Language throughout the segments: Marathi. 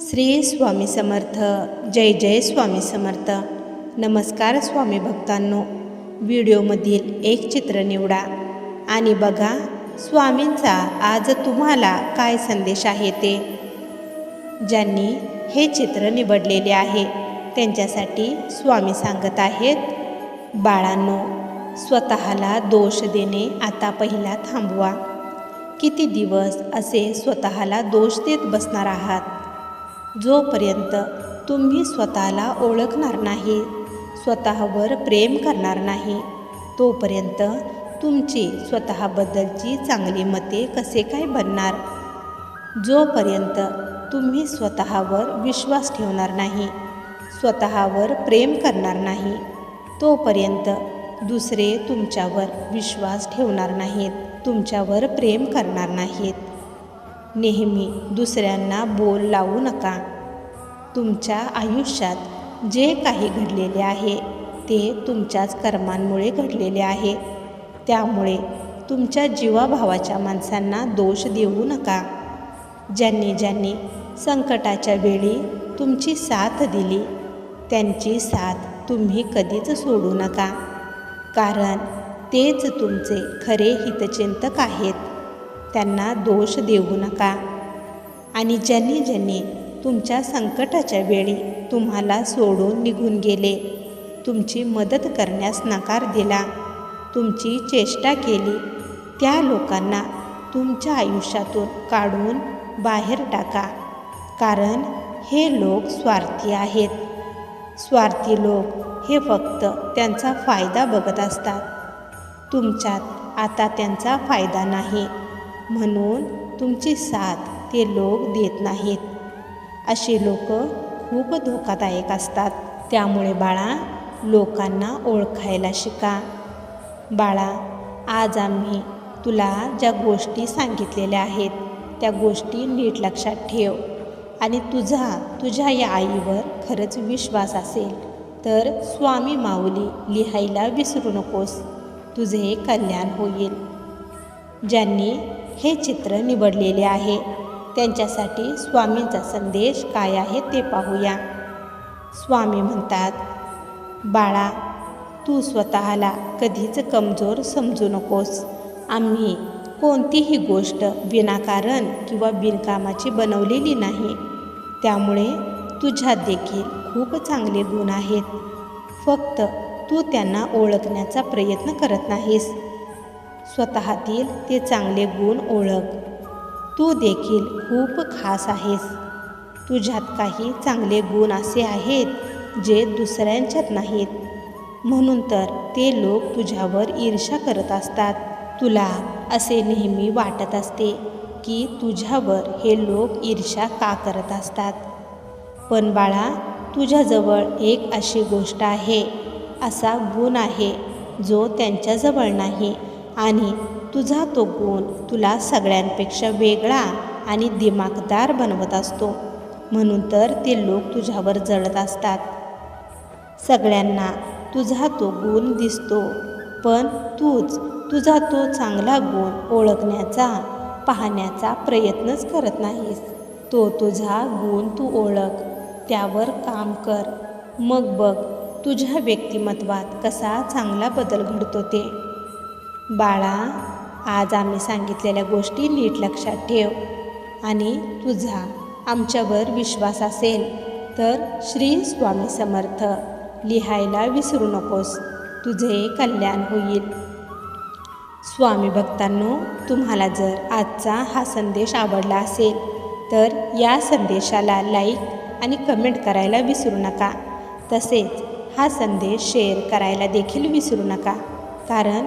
श्री स्वामी समर्थ जय जय स्वामी समर्थ. नमस्कार स्वामी भक्तांनो व्हिडिओमधील एक चित्र निवडा. आणि बघा स्वामींचा आज तुम्हाला काय संदेश आहे ते. ज्यांनी हे चित्र निवडलेले आहे त्यांच्यासाठी स्वामी सांगत आहेत बाळांनो स्वतःला दोष देणे आता पहिला थांबवा. किती दिवस असे स्वतःला दोष देत बसणार आहात? जोपर्यंत तुम्ही स्वतःला ओळखणार नाही स्वतःवर प्रेम करणार नाही तोपर्यंत तुमची स्वतःबद्दलची चांगली मते कसे काय बनणार? जोपर्यंत तुम्ही स्वतःवर विश्वास ठेवणार नाही स्वतःवर प्रेम करणार नाही तोपर्यंत दुसरे तुमच्यावर विश्वास ठेवणार नाहीत तुमच्यावर प्रेम करणार नाहीत. नेहमी दुसऱ्यांना बोल लावू नका. तुमच्या आयुष्यात जे काही घडलेले आहे ते तुमच्याच कर्मांमुळे घडलेले आहे. त्यामुळे तुमच्या जीवाभावाच्या माणसांना दोष देऊ नका. ज्यांनी ज्यांनी संकटाच्या वेळी तुमची साथ दिली त्यांची साथ तुम्ही कधीच सोडू नका. कारण तेच तुमचे खरे हितचिंतक आहेत. त्यांना दोष देऊ नका. आणि ज्यांनी ज्यांनी तुमच्या संकटाच्या वेळी तुम्हाला सोडून निघून गेले. तुमची मदत करण्यास नकार दिला. तुमची चेष्टा केली. त्या लोकांना तुमच्या आयुष्यातून काढून बाहेर टाका. कारण हे लोक स्वार्थी आहेत. स्वार्थी लोक हे फक्त त्यांचा फायदा बघत असतात. तुमच्यात आता त्यांचा फायदा नाही. म्हणून तुमची साथ ते लोक देत नाहीत. असे लोक खूप धोकादायक असतात. त्यामुळे बाळा लोकांना ओळखायला शिका. बाळा आज आम्ही तुला ज्या गोष्टी सांगितलेल्या आहेत त्या गोष्टी नीट लक्षात ठेव. आणि तुझा तुझ्या या आईवर खरंच विश्वास असेल तर स्वामी माऊली लिहायला विसरू नकोस. तुझे कल्याण होईल. ज्यांनी हे चित्र निवडलेले आहे. त्यांच्यासाठी स्वामींचा संदेश काय आहे ते पाहूया. स्वामी म्हणतात बाळा तू स्वतःला कधीच कमजोर समजू नकोस. आम्ही कोणतीही गोष्ट विनाकारण किंवा बिनकामाची बनवलेली नाही. त्यामुळे तुझ्यात देखील खूप चांगले गुण आहेत. फक्त तू त्यांना ओळखण्याचा प्रयत्न करत नाहीस. स्वतःतील ते चांगले गुण ओळख. तू देखील खूप खास आहेस. तुझ्यात काही चांगले गुण असे आहेत जे दुसऱ्यांच्यात नाहीत. म्हणून तर ते लोक तुझ्यावर ईर्षा करत असतात. तुला असे नेहमी वाटत असते की तुझ्यावर हे लोक ईर्षा का करत असतात? पण बाळा तुझ्याजवळ एक अशी गोष्ट आहे. असा गुण आहे जो त्यांच्याजवळ नाही. आणि तुझा तो गुण तुला सगळ्यांपेक्षा वेगळा आणि दिमागदार बनवत असतो. म्हणून तर ते लोक तुझ्यावर जळत असतात. सगळ्यांना तुझा तो गुण दिसतो पण तूच तुझा तो चांगला गुण ओळखण्याचा पाहण्याचा प्रयत्नच करत नाहीस. तो तुझा गुण तू ओळख त्यावर काम कर. मग बघ तुझ्या व्यक्तिमत्वात कसा चांगला बदल घडतो ते. बाळा आज आम्ही सांगितलेल्या गोष्टी नीट लक्षात ठेव आणि तुझा आमच्यावर विश्वास असेल तर श्री स्वामी समर्थ लिहायला विसरू नकोस. तुझे कल्याण होईल. स्वामी भक्तांनो तुम्हाला जर आजचा हा संदेश आवडला असेल तर या संदेशाला लाईक आणि कमेंट करायला विसरू नका. तसेच हा संदेश शेअर करायला देखील विसरू नका कारण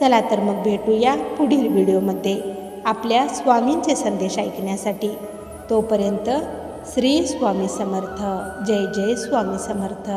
चला तर मग भेटूया पुढील व्हिडिओमध्ये. आपल्या स्वामींचे संदेश ऐकण्यासाठी. तोपर्यंत श्री स्वामी समर्थ. जय जय स्वामी समर्थ.